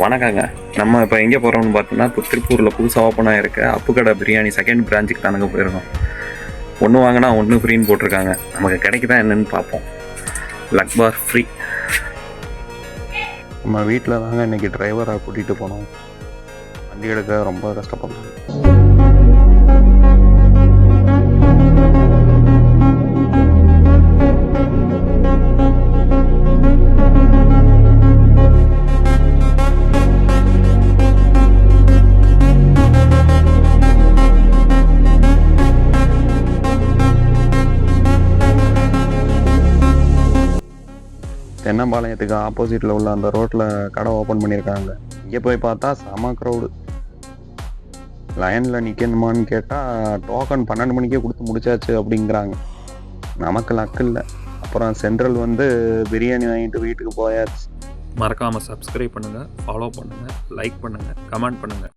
வணக்கங்க. நம்ம இப்போ எங்கே போகிறோம்னு பார்த்தீங்கன்னா இப்போ திருப்பூரில் புதுசாக ஓப்பனாக இருக்க அப்புக்கடை பிரியாணி செகண்ட் பிரான்ச்சுக்கு தானுங்க போயிருக்கோம். ஒன்று வாங்கினா ஒன்று ஃப்ரீன்னு போட்டிருக்காங்க. நமக்கு கிடைக்குதா என்னன்னு பார்ப்போம். லக்பார் ஃப்ரீ நம்ம வீட்டில் தாங்க இன்றைக்கி டிரைவராக கூட்டிகிட்டு போனோம். வண்டி எடுக்க ரொம்ப கஷ்டப்படுறோம் தென்னம்பாளையத்துக்கு ஆப்போசிட்டில் உள்ள அந்த ரோட்டில் கடை ஓப்பன் பண்ணியிருக்காங்க. இங்கே போய் பார்த்தா செம க்ரௌடு லைனில் நிற்கணுமான்னு கேட்டால் டோக்கன் பன்னெண்டு மணிக்கே கொடுத்து முடிச்சாச்சு அப்படிங்கிறாங்க. நமக்கு லக்கு இல்லை. அப்புறம் சென்ட்ரல் வந்து பிரியாணி வாங்கிட்டு வீட்டுக்கு போயாச்சு. மறக்காமல் சப்ஸ்கிரைப் பண்ணுங்கள் ஃபாலோ பண்ணுங்கள் லைக் பண்ணுங்கள் கமெண்ட் பண்ணுங்கள்